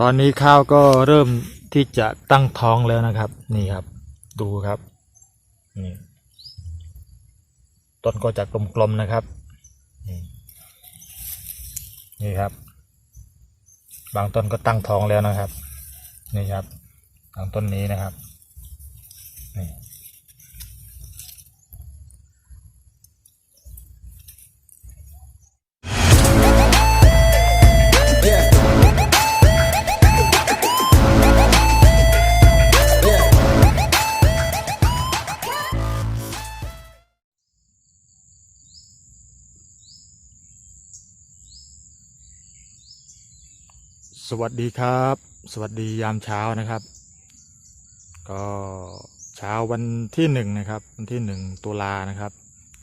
ตอนนี้ข้าวก็เริ่มที่จะตั้งท้องแล้วนะครับ นี่ครับ ดูครับนี่ต้นก็จะกลมๆนะครับนี่ครับ บางต้นก็ตั้งท้องแล้วนะครับ นี่ครับบางต้นนี้นะครับ วัสดีครับ สวัสดียามเช้านะครับ ก็เช้าวันที่หนึ่งนะครับ วันที่หนึ่งตุลานะครับ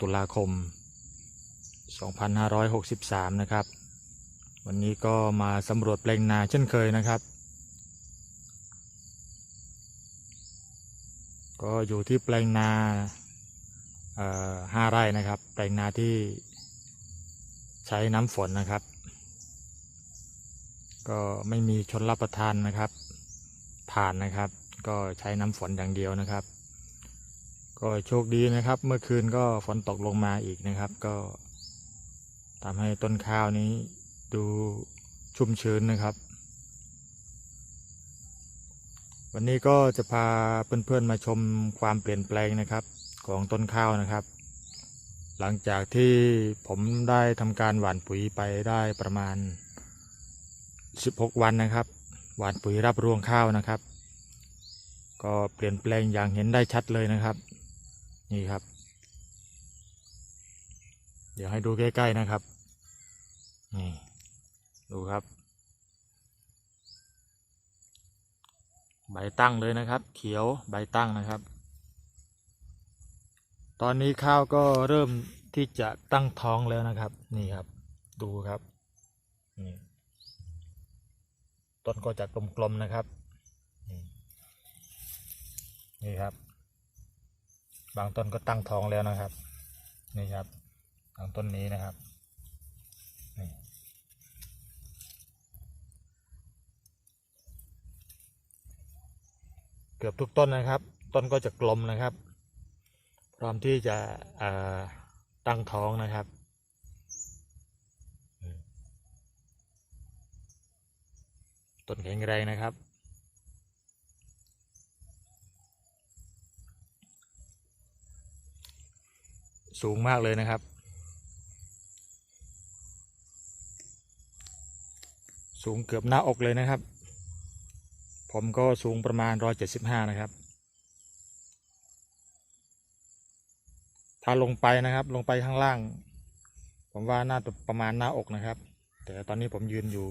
ตุลาคม 2563 นะครับ วันนี้ก็มาสำรวจแปลงนาเช่นเคยนะครับ ก็อยู่ที่แปลงนาห้าไร่นะครับ แปลงนาที่ใช้น้ำฝนนะครับ ก็ไม่มีชนรับประทานนะครับ ผ่านนะครับ ก็ใช้น้ำฝนอย่างเดียวนะครับ ก็โชคดีนะครับ เมื่อคืนก็ฝนตกลงมาอีกนะครับ ก็ทำให้ต้นข้าวนี้ดูชุ่มชื้นนะครับ วันนี้ก็จะพาเพื่อนๆมาชมความเปลี่ยนแปลงนะครับของต้นข้าวนะครับ หลังจากที่ผมได้ทำการหว่านปุ๋ยไปได้ประมาณ 16 วันนะครับ หว่านปุ๋ยรับรวงข้าวนะครับ ก็เปลี่ยนแปลงอย่างเห็นได้ชัดเลยนะครับ นี่ครับ เดี๋ยวให้ดูใกล้ๆนะครับ นี่ ดูครับ ใบตั้งเลยนะครับ เขียวใบตั้งนะครับ ตอนนี้ข้าวก็เริ่มที่จะตั้งท้องแล้วนะครับ นี่ครับ ดูครับนี่ ต้นก็จะกลมๆนะครับ นี่ครับ บางต้นก็ตั้งท้องแล้วนะครับ นี่ครับบางต้นนี้นะครับนี่เกือบทุกต้นนะครับ ต้นก็จะกลมนะครับ พร้อมที่จะตั้งท้องนะครับ ต้นแข็งแรงนะครับ สูงมากเลยนะครับ สูงเกือบหน้าอกเลยนะครับ ผมก็สูงประมาณ 175 นะครับ ถ้าลงไปนะครับ ลงไปข้างล่าง ผมว่าน่าจะประมาณหน้าอกนะครับ แต่ตอนนี้ผมยืนอยู่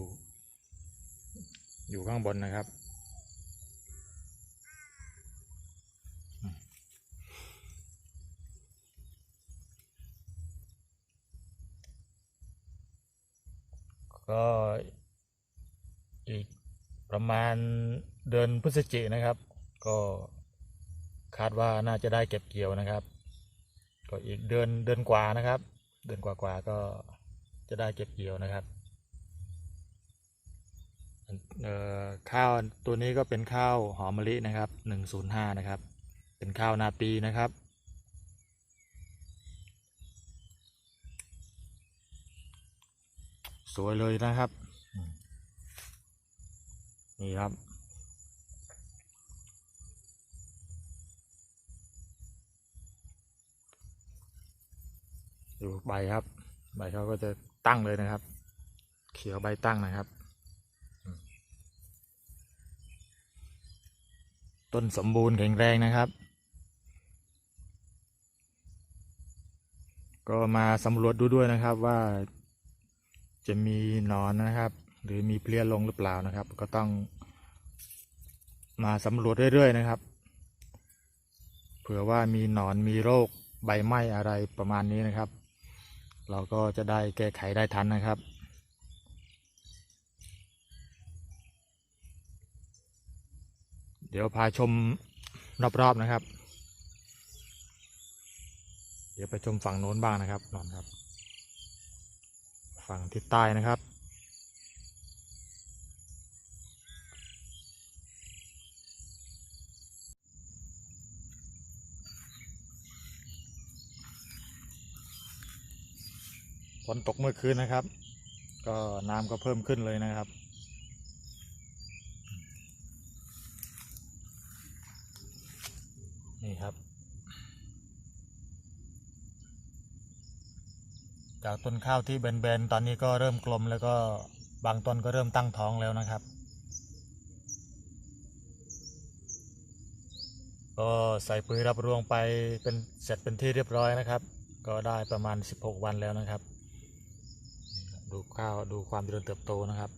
อยู่ข้างบนนะครับ ก็อีกประมาณเดือนพฤศจิกนะครับ ก็คาดว่าน่าจะได้เก็บเกี่ยวนะครับ ก็อีกเดือนเดือนกว่านะครับ เดือนกว่าๆก็จะได้เก็บเกี่ยวนะครับ ข้าวตัวนี้ก็เป็นข้าวหอมมะลินะครับหนึ่งศูนย์ห้านะครับ เป็นข้าวนาปีนะครับ สวยเลยนะครับ นี่ครับดูใบครับ ใบเขาก็จะตั้งเลยนะครับ เขียวใบตั้งนะครับ ต้นสมบูรณ์แข็งแรงนะครับ ก็มาสำรวจดูด้วยนะครับว่าจะมีหนอนนะครับ หรือมีเพลี้ยลงหรือเปล่านะครับ ก็ต้องมาสำรวจเรื่อยๆนะครับ เผื่อว่ามีหนอนมีโรคใบไหม้อะไรประมาณนี้นะครับ เราก็จะได้แก้ไขได้ทันนะครับ เดี๋ยวพาชมรอบๆนะครับ เดี๋ยวไปชมฝั่งโน้นบ้างนะครับนอนครับ ฝั่งทิศใต้นะครับฝนตกเมื่อคืนนะครับ ก็น้ำก็เพิ่มขึ้นเลยนะครับ จากต้นข้าวที่แบนๆ ตอนนี้ก็เริ่มกลมแล้วก็บางต้นก็เริ่มตั้งท้องแล้วนะครับ ก็ใส่ปุ๋ยรับรวงไปเป็นเสร็จเป็นที่เรียบร้อยนะครับ ก็ได้ประมาณ 16 วันแล้วนะครับนี่ครับดูข้าวดูความเจริญเติบโตนะครับ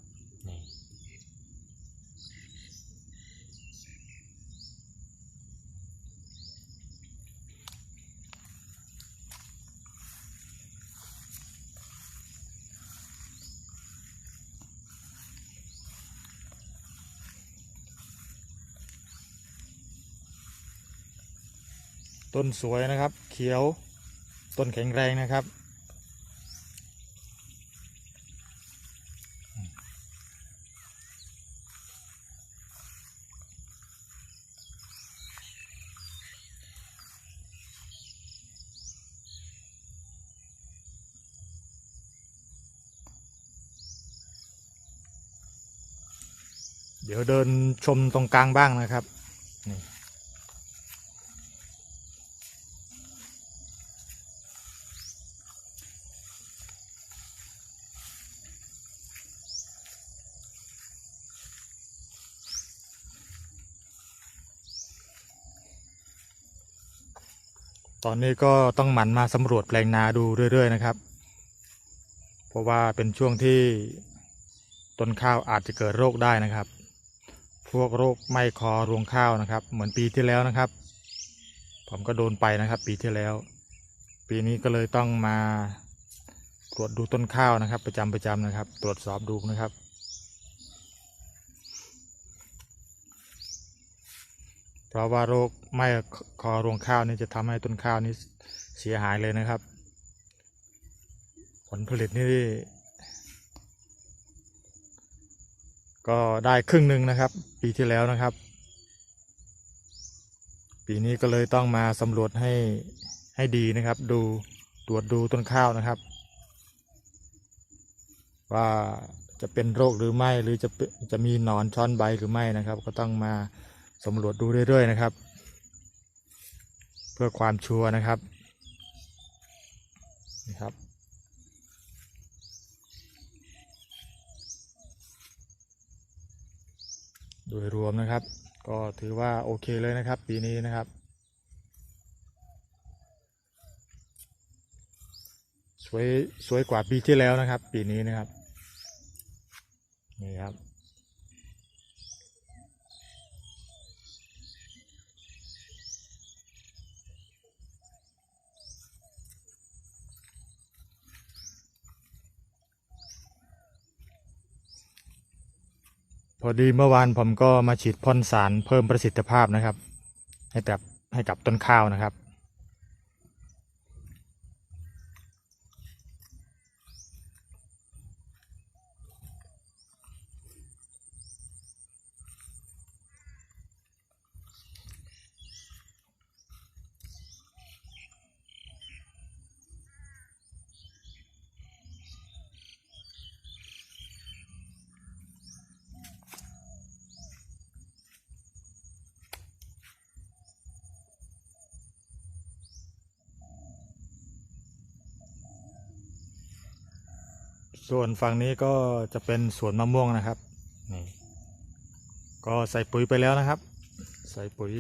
ต้นสวยนะครับ เขียว ต้นแข็งแรงนะครับ เดี๋ยวเดินชมตรงกลางบ้างนะครับ ตอนนี้ก็ต้องหมั่นมาสำรวจแปลงนาดูเรื่อย ๆ นะครับ เพราะว่าเป็นช่วงที่ต้นข้าวอาจจะเกิดโรคได้นะครับ พวกโรคไหม้คอรวงข้าวนะครับ เหมือนปีที่แล้วนะครับ ผมก็โดนไปนะครับ ปีที่แล้ว ปีนี้ก็เลยต้องมาตรวจดูต้นข้าวนะครับ ประจำประจำนะครับ ตรวจสอบดูนะครับ เพราะว่าโรคไหม้คอรวงข้าวนี่จะทำให้ต้นข้าวนี้เสียหายเลยนะครับ ผลผลิตนี่ ก็ได้ครึ่งหนึ่งนะครับ ปีที่แล้วนะครับ ปีนี้ก็เลยต้องมาสำรวจให้ให้ดีนะครับ ดูตรวจดูต้นข้าวนะครับ ว่าจะเป็นโรคหรือไม่หรือจะจะมีหนอนช้อนใบหรือไม่นะครับ ก็ต้องมา สำรวจดูเรื่อยๆนะครับ เพื่อความชัวร์นะครับนี่ครับ โดยรวมนะครับ ก็ถือว่าโอเคเลยนะครับ ปีนี้นะครับ สวยสวยกว่าปีที่แล้วนะครับ ปีนี้นะครับนี่ครับ พอดีเมื่อวานผมก็มาฉีดพ่นสารเพิ่มประสิทธิภาพนะครับ ให้กับให้กับต้นข้าวนะครับ ส่วนฝั่งนี้ก็จะเป็นสวนมะม่วงนะครับนี่ก็ใส่ปุ๋ยไปแล้วนะครับ ใส่ปุ๋ย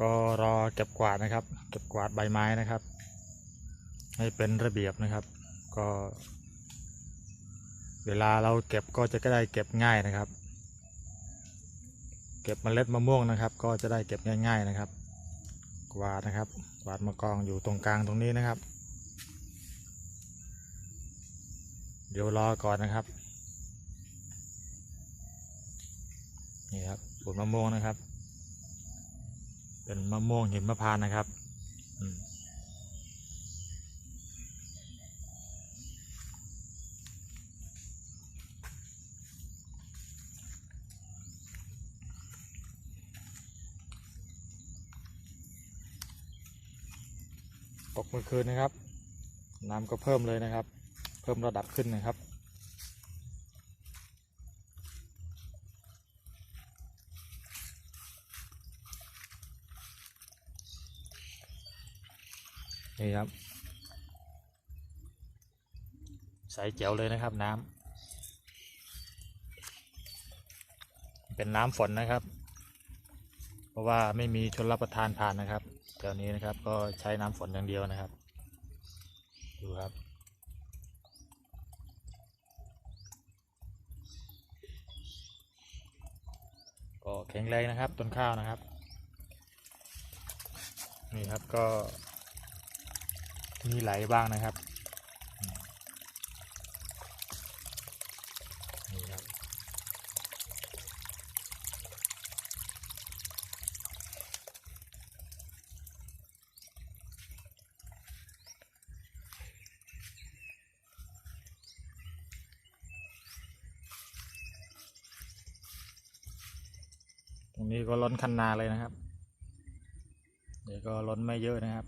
ก็รอเก็บกวาดนะครับ เก็บกวาดใบไม้นะครับ ให้เป็นระเบียบนะครับ ก็ เวลาเราเก็บก็จะได้เก็บง่ายนะครับ เก็บเมล็ดมะม่วงนะครับ ก็จะได้เก็บง่าย ๆนะครับ กวาดนะครับ กวาดมะกองอยู่ตรงกลางตรงนี้นะครับ เดี๋ยวรอก่อนนะครับ นี่ครับสวนมะม่วงนะครับ เป็นมะม่วงหินมะพร้านนะครับ อืม เมื่อคืนนะครับ น้ำก็เพิ่มเลยนะครับ เพิ่มระดับขึ้นนะครับ นี่ครับ ใสแจ๋วเลยนะครับน้ำเป็นน้ำฝนนะครับ เพราะว่าไม่มีชนรับประทานผ่านนะครับ แถวนี้นะครับ ก็ใช้น้ำฝนอย่างเดียวนะครับ ดูครับ ก็แข็งแรงนะครับต้นข้าวนะครับ นี่ครับก็มีไหลบ้างนะครับอืมนี่ครับ ต รงนี้ก็ล้นคันนาเลยนะครับ เดี๋ยวก็ล้นไม่เยอะนะครับ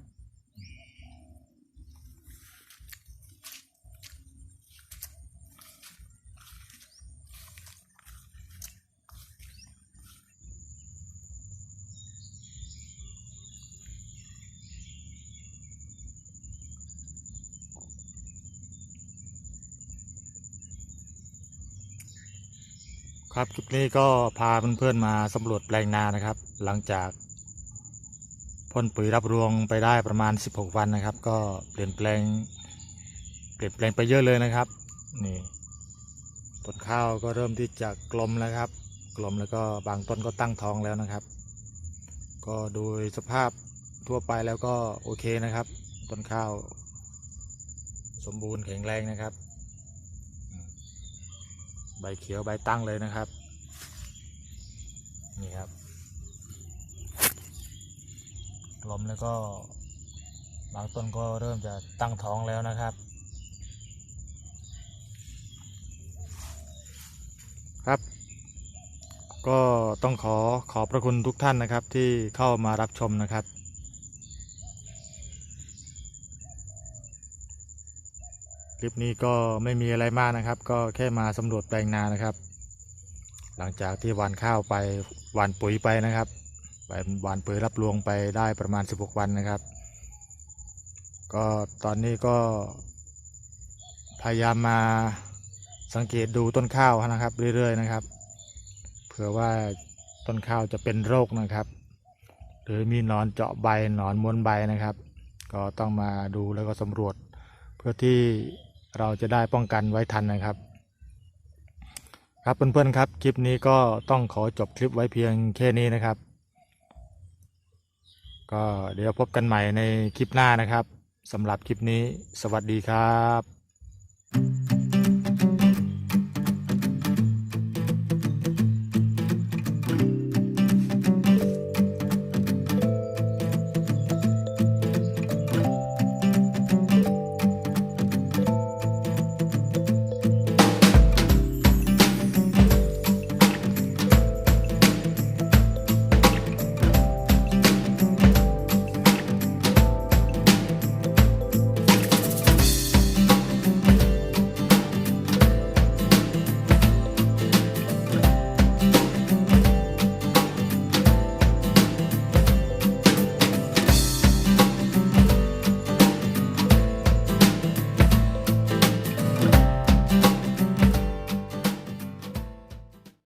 ครับคลิปนี้ก็พาเพื่อนๆมาสำรวจแปลงนานะครับ หลังจากพ่นปุ๋ยรับรวงไปได้ประมาณ 16 วันนะครับ ก็เปลี่ยนแปลง เปลี่ยนแปลงไปเยอะเลยนะครับนี่ต้นข้าวก็เริ่มที่จะกลมแล้วครับ กลมแล้วก็บางต้นก็ตั้งท้องแล้วนะครับ ก็โดยสภาพทั่วไปแล้วก็โอเคนะครับ ต้นข้าว สมบูรณ์แข็งแรงนะครับ ใบเขียวใบตั้งเลยนะครับ นี่ครับลมแล้วก็บางต้นก็เริ่มจะตั้งท้องแล้วนะครับ ครับ ก็ต้องขอขอบพระคุณทุกท่านนะครับที่เข้ามารับชมนะครับ คลิปนี้ก็ไม่มีอะไรมากนะครับ ก็แค่มาสำรวจแปลงนานะครับ หลังจากที่หวานข้าวไปหวานปุ๋ยไปนะครับ ไปหวานปุ๋ยรับรวงไปได้ประมาณ 16 วันนะครับ ก็ตอนนี้ก็ พยายามมาสังเกตดูต้นข้าวนะครับ เรื่อยๆนะครับ เผื่อว่าต้นข้าวจะเป็นโรคนะครับ หรือมีหนอนเจาะใบหนอนม้วนใบนะครับ ก็ต้องมาดูแล้วก็สำรวจเพื่อที่ เราจะได้ป้องกันไว้ทันนะครับ ครับเพื่อนๆครับ คลิปนี้ก็ต้องขอจบคลิปไว้เพียงแค่นี้นะครับ ก็เดี๋ยวพบกันใหม่ในคลิปหน้านะครับสำหรับคลิปนี้ สวัสดีครับ